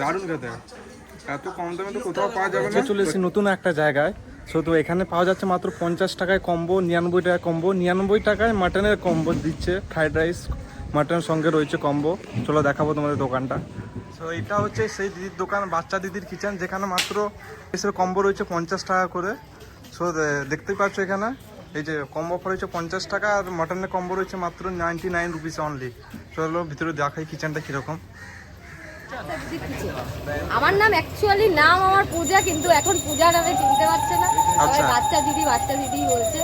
দারুণ খেতে। এত কম দামে তো কোথাও পাওয়া যাবে না। চলে এসেছি নতুন একটা জায়গায়। শুধু এখানে পাওয়া যাচ্ছে মাত্র পঞ্চাশ টাকায় কম্বো নিরানব্বই টাকা কম্বো নিরানব্বই টাকায় মাটনের কম্বো দিচ্ছে ফ্রাইড রাইস মাটনের সঙ্গে রয়েছে কম্বো। চলো দেখাবো তোমাদের দোকানটা। তো এটা হচ্ছে সেই দিদির দোকান বাচ্চা দিদির কিচেন যেখানে মাত্র এসে কম্বো রয়েছে পঞ্চাশ টাকা করে। সো দেখতেই পাচ্ছ এখানে। এই যে কম্বো অফার হচ্ছে পঞ্চাশ টাকা আর মাটনের কম্বো রয়েছে মাত্র নাইনটি নাইন রুপিস অনলি চলো ভিতরে দেখাই কিচেনটা কীরকম। আমার নাম অ্যাকচুয়ালি নাম আমার পূজা কিন্তু এখন পূজা নামে চিনতে পারছে না। আচ্ছা। বাচ্চা দিদি বাচ্চা দিদি বলছে।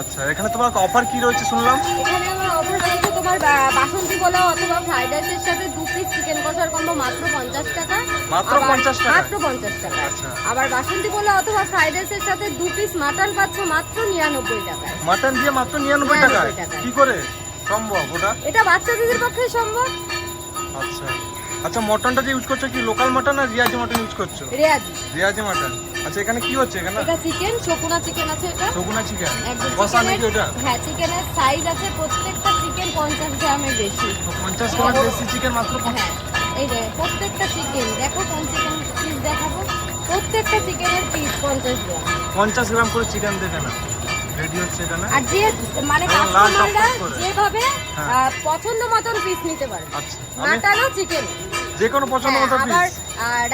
আচ্ছা এখানে তোমার অফার কি রয়েছে শুনলাম? এখানে আমার অফার রয়েছে তোমার বাসন্তী পোলাও অথবা ফ্রাইড রাইসের সাথে দু পিস চিকেন কষার কম্বো মাত্র পঞ্চাশ টাকা। মাত্র আবার- 50 টাকা? মাত্র পঞ্চাশ টাকা। আচ্ছা। আবার বাসন্তী পোলাও অথবা ফ্রাইড রাইসের সাথে দু পিস মাটন পাচ্ছ মাত্র নিরানব্বই টাকায়। মাটন দিয়ে মাত্র নিরানব্বই 99 টাকায় টাকায়। কি করে সম্ভব ওটা? এটা বাচ্চা দিদির পক্ষে সম্ভব? আচ্ছা। আচ্ছা মটনটা যে ইউজ করছ কি লোকাল মটন আর রিয়াজি মটন ইউজ করছ? রেয়াজি। রিয়াজি মটন আচ্ছা এখানে কি হচ্ছে এখানে? এটা চিকেন শকুনা চিকেন আছে এটা। সগুনা চিকেন কষা নাকি ওটা? হ্যাঁ চিকেনের সাইজ আছে প্রত্যেকটা চিকেন পঞ্চাশ গ্রামের বেশি। তো পঞ্চাশ গ্রাম দেশি চিকেন মাত্র পঞ্চাশ হ্যাঁ। এই যে প্রত্যেকটা চিকেন দেখো কোন চিকেন পিস দেখাবো। প্রত্যেকটা চিকেনের পিস পঞ্চাশ গ্রাম। পঞ্চাশ গ্রাম করে চিকেন দেবে না আর যে মানে হ্যাঁ, কাস্টমাররা যেভাবে হ্যাঁ। পছন্দ মতন পিস নিতে পারে। আচ্ছা চিকেন যে কোনো পছন্দ মতো হ্যাঁ, পিস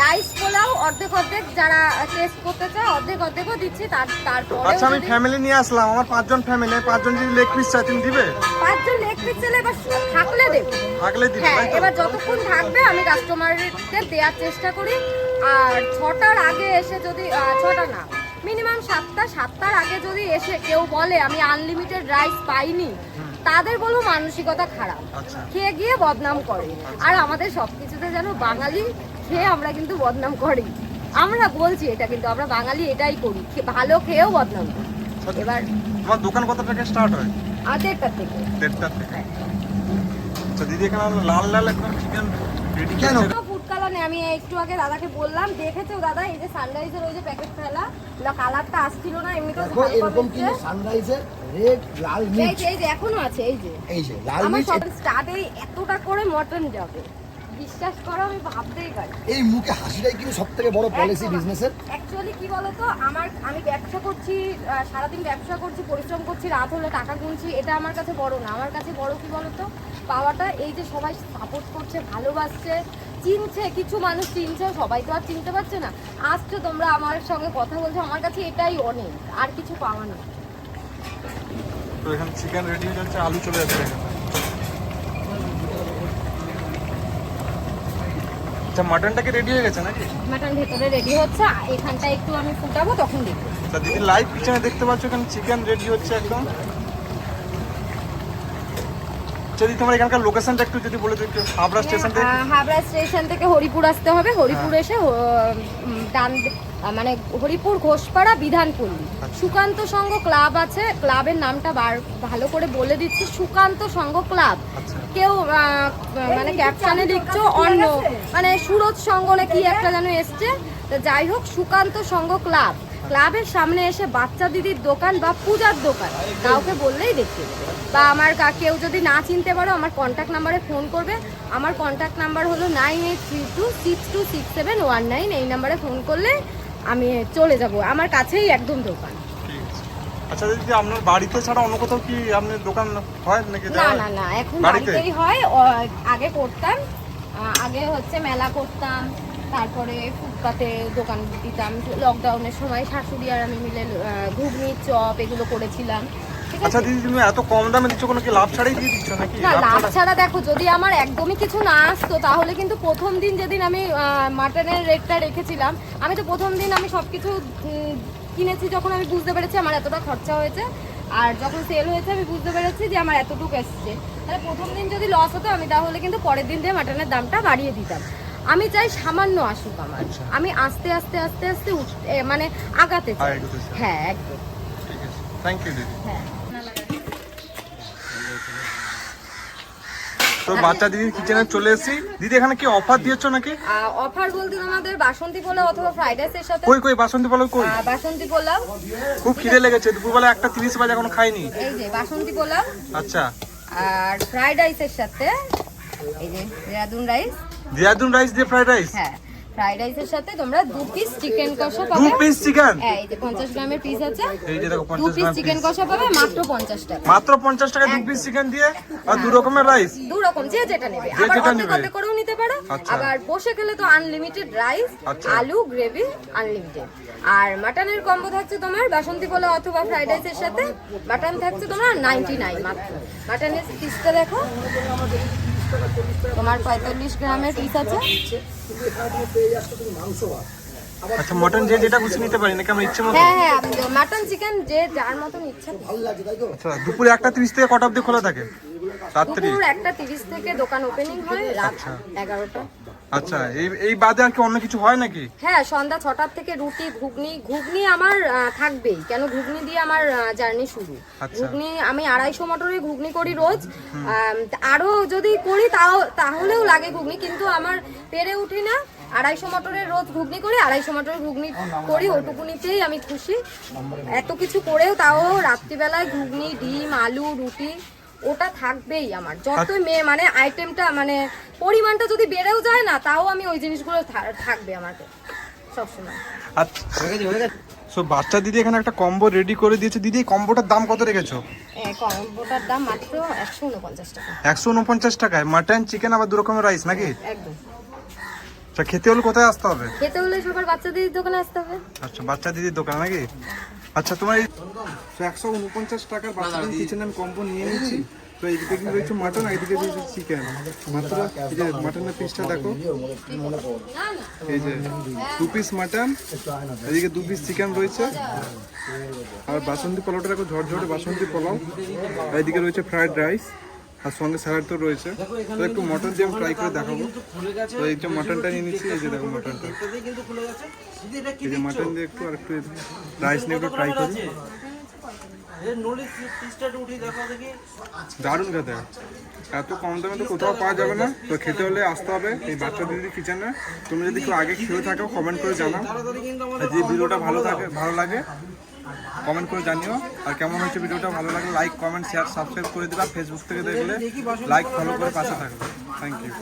রাইস পোলাও অর্ধেক অর্ধেক যারা টেস্ট করতে চায় অর্ধেক অর্ধেকও দিচ্ছি। তার তারপরে আচ্ছা আমি ফ্যামিলি নিয়ে আসলাম আমার পাঁচজন ফ্যামিলি পাঁচজন যদি লেগ পিস চাই তুমি দিবে? পাঁচজন লেগ পিস চলে এবার থাকলে দেবো। থাকলে দিবে হ্যাঁ এবার যতক্ষণ থাকবে আমি কাস্টমারকে দেওয়ার চেষ্টা করি। আর ছটার আগে এসে যদি ছটা না মিনিমাম সাতটা সাতটার আগে যদি এসে কেউ বলে আমি আনলিমিটেড রাইস পাইনি তাদের বলব মানসিকতা খারাপ। আচ্ছা। খেয়ে গিয়ে বদনাম করে। আর আমাদের সব কিছুতে যেন বাঙালি খেয়ে আমরা কিন্তু বদনাম করি। আমরা বলছি এটা কিন্তু আমরা বাঙালি এটাই করি। ভালো খেয়েও বদনাম করি। এবার তোমার দোকান কত টাকা স্টার্ট হয়? থেকে। দেড়টার থেকে। আচ্ছা দিদি এখানে লাল লাল একদম চিকেন রেডি কেন? কালার আমি একটু আগে দাদাকে বললাম দেখেছ দাদা এই যে সানরাইজের ওই যে প্যাকেট ফেলা? কালারটা আসছিল না ঝাল কম এরকম। কিন্তু সানরাইজের রেড লাল এই যে এই যে এখনও আছে এই যে। এই যে লাল আমার মির্চ স্টার্টে এতটা করে মটন যাবে। বিশ্বাস করো আমি ভাবতেই পারি। এই মুখে হাসিটাই কিন্তু সব থেকে বড় পলিসি বিজনেসের অ্যাকচুয়ালি কি বলতো আমার আমি ব্যবসা করছি সারাদিন ব্যবসা করছি পরিশ্রম করছি রাত হলে টাকা গুনছি এটা আমার কাছে বড় না। আমার কাছে বড় কি বলতো পাওয়াটা এই যে সবাই সাপোর্ট করছে ভালোবাসছে চিনছে কিছু মানুষ চিনছে সবাই তো আর চিনতে পারছে না। আসছো তোমরা আমার সঙ্গে কথা বলছো আমার কাছে এটাই অনেক আর কিছু পাওয়া না। তো এখানে চিকেন রেডি হয়ে যাচ্ছে আলু চলে যাচ্ছে। এখানে আচ্ছা মাটনটা কি রেডি হয়ে গেছে নাকি? মাটন ভেতরে রেডি হচ্ছে এখানটা একটু আমি ফুটাবো তখন দেখব। তা দিদি লাইভ পিছনে দেখতে পাচ্ছ এখানে চিকেন রেডি হচ্ছে একদম। যদি তোমার এখানকার লোকেশনটা একটু যদি বলে দিতে হাবড়া স্টেশন থেকে আহ, হাবড়া স্টেশন থেকে হরিপুর আসতে হবে। হরিপুর হ্যাঁ। এসে ডান মানে হরিপুর ঘোষপাড়া বিধানপল্লী। আচ্ছা। সুকান্ত সংঘ ক্লাব আছে ক্লাবের নামটা বার ভালো করে বলে দিচ্ছি সুকান্ত সংঘ ক্লাব। আচ্ছা। কেউ মানে ক্যাপশনে লিখছো অন্য মানে সুরজ সংঘ না কি একটা যেন এসছে। তো যাই হোক সুকান্ত সংঘ ক্লাব। ক্লাবের সামনে এসে বাচ্চা দিদির দোকান বা পূজার দোকান কাউকে বললেই দেখতে বা আমার কা- কেউ যদি না চিনতে পারো আমার কন্ট্যাক্ট নাম্বারে ফোন করবে। আমার কন্ট্যাক্ট নাম্বার হলো nine eight three two six two six seven one nine এই নাম্বারে ফোন করলে আমি চলে যাব আমার কাছেই একদম দোকান। আচ্ছা দিদি আপনার বাড়িতে ছাড়া অন্য কোথাও কি আপনার দোকান হয় নাকি? না না না এখন বাড়িতেই হয়। আগে করতাম আগে হচ্ছে মেলা করতাম তারপরে ফুটপাতে দোকান দিতাম। লকডাউনের সময় শাশুড়ি আর আমি মিলে ঘুগনির ঘুগনি চপ এগুলো করেছিলাম। আচ্ছা দিদি তুমি এত কম দামে দিচ্ছ কোনো কি লাভ ছাড়াই দিয়ে দিচ্ছ নাকি? না লাভ ছাড়া? দেখো যদি আমার একদমই কিছু না আসতো তাহলে কিন্তু প্রথম দিন যেদিন আমি মাটনের রেটটা রেখেছিলাম আমি তো প্রথম দিন আমি সব কিছু কিনেছি যখন আমি বুঝতে পেরেছি আমার এতটা খরচা হয়েছে আর যখন সেল হয়েছে আমি বুঝতে পেরেছি যে আমার এতটুকু এসছে। তাহলে প্রথম দিন যদি লস হতো আমি তাহলে কিন্তু পরের দিন দিয়ে মাটনের দামটা বাড়িয়ে দিতাম। আমি চাই সামান্য আসুক আমার। আচ্ছা। আমি আস্তে আস্তে আস্তে আস্তে মানে আগাতে চাই। হ্যাঁ একদম। থ্যাংক ইউ দিদি। হ্যাঁ। তো বাচ্চা দিদির কিচেনে চলে এসেছি। দিদি এখানে কি অফার দিয়েছ নাকি? অফার বলতে আমাদের বাসন্তী পোলাও অথবা ফ্রাইড রাইসের সাথে। কই কই বাসন্তী পোলাও কই? বাসন্তী পোলাও। খুব খিদে লেগেছে দুপুরবেলা একটা তিরিশ বাজে এখনও খাইনি। এই যে বাসন্তী পোলাও। আচ্ছা। আর ফ্রাইড রাইসের সাথে এই যে দেরাদুন রাইস দেরাদুন রাইস দিয়ে ফ্রাইড রাইস হ্যাঁ। ফ্রাইড রাইসের সাথে তোমরা দু পিস চিকেন কষা দু পাবে। পিস চিকেন হ্যাঁ এই যে পঞ্চাশ গ্রামের পিস আছে। এই যে দেখো দু পঞ্চাশ পিস চিকেন কষা পাবে মাত্র পঞ্চাশ টাকা। মাত্র পঞ্চাশ টাকা দু পিস চিকেন দিয়ে? আর দু রকমের রাইস দু রকম যে যেটা নেবে। আবার অর্ধেক করেও নিতে পারো। আচ্ছা। আবার বসে খেলে তো আনলিমিটেড রাইস আচ্ছা। আলু গ্রেভি আনলিমিটেড আর মাটনের কম্বো থাকছে তোমার বাসন্তী পোলাও অথবা ফ্রাইড রাইসের সাথে। মাটন থাকছে তোমার নাইনটি নাইন মাত্র মাটনের পিসটা দেখো। তোমার পঁয়তাল্লিশ গ্রামের পিস আছে। আচ্ছা মটন যে যেটা খুশি নিতে পারি নাকি আমরা ইচ্ছে মতো? হ্যাঁ হ্যাঁ মাটন চিকেন যে যার মতন ইচ্ছা। ভালো লাগে তাই তো আচ্ছা দুপুরে একটা তিরিশ থেকে কটা অবধি খোলা থাকে? রাত্রি? দুপুর একটা তিরিশ থেকে দোকান ওপেনিং হয় রাত এগারোটা। আচ্ছা এই এই বাদে আর কি অন্য কিছু হয় নাকি? হ্যাঁ সন্ধ্যা ছটার থেকে রুটি ঘুগনি ঘুগনি আমার থাকবেই। কেন ঘুগনি দিয়ে আমার জার্নি শুরু। আচ্ছা। ঘুগনি আমি আড়াইশো মটরের ঘুগনি করি রোজ। আম, আরও যদি করি তাও তাহলেও লাগে ঘুগনি কিন্তু আমার পেরে উঠি না। আড়াইশো মটরের রোজ ঘুগনি করি আড়াইশো মটরের ঘুগনি করি ওটুকুনিতেই আমি খুশি। এত কিছু করেও তাও রাত্রিবেলায় ঘুগনি ডিম আলু রুটি ওটা থাকবেই আমার। যত মেয়ে মানে আইটেমটা মানে পরিমাণটা যদি বেড়েও যায় না তাও আমি ওই জিনিসগুলো থাকবে আমাকে। সবসময়। আচ্ছা সো বাচ্চা দিদি এখানে একটা কম্বো রেডি করে দিয়েছে। দিদি কম্বোটার দাম কত রেখেছো? কম্বোটার দাম মাত্র টাকা। টাকায়? মাটন চিকেন আবার দু রকমের রাইস নাকি একদম। আচ্ছা খেতে হলে কোথায় আসতে হবে? খেতে হলে সবার দোকানে আসতে হবে। আচ্ছা বাচ্চা দিদির দোকান নাকি? আচ্ছা তোমার এই একশো উনপঞ্চাশ টাকার বাচ্চাদের কিচেন আমি কম্বো নিয়ে নিয়েছি। তো এইদিকে কিন্তু রয়েছে মাটন আর এদিকে রয়েছে চিকেন মাত্র এই যে মাটনের পিসটা দেখো। এই যে দু পিস মাটন এদিকে দু পিস চিকেন রয়েছে। আর বাসন্তী পোলাওটা দেখো ঝরঝরে বাসন্তী পোলাও। এদিকে রয়েছে ফ্রাইড রাইস আর সঙ্গে স্যালাড তো রয়েছে। তো একটু মটন দিয়ে আমি ট্রাই করে দেখাবো। তো এই যে মটনটা নিয়ে নিচ্ছি এই যে দেখো মটনটা যে মটন দিয়ে একটু আর একটু রাইস নিয়ে একটু ট্রাই করি। দারুণ খেতে। এত কম দামে তো কোথাও পাওয়া যাবে না। তো খেতে হলে আসতে হবে। এই বাচ্চা দিদির কিচেনে তুমি যদি কেউ আগে খেয়ে থাকো কমেন্ট করে জানাও। যদি ভিডিওটা ভালো থাকে ভালো লাগে কমেন্ট করে জানিও। আর কেমন হচ্ছে ভিডিওটা ভালো লাগে লাইক কমেন্ট শেয়ার সাবস্ক্রাইব করে দিবা। ফেসবুক থেকে দেখলে লাইক ফলো করে পাশে থাকবে। Thank you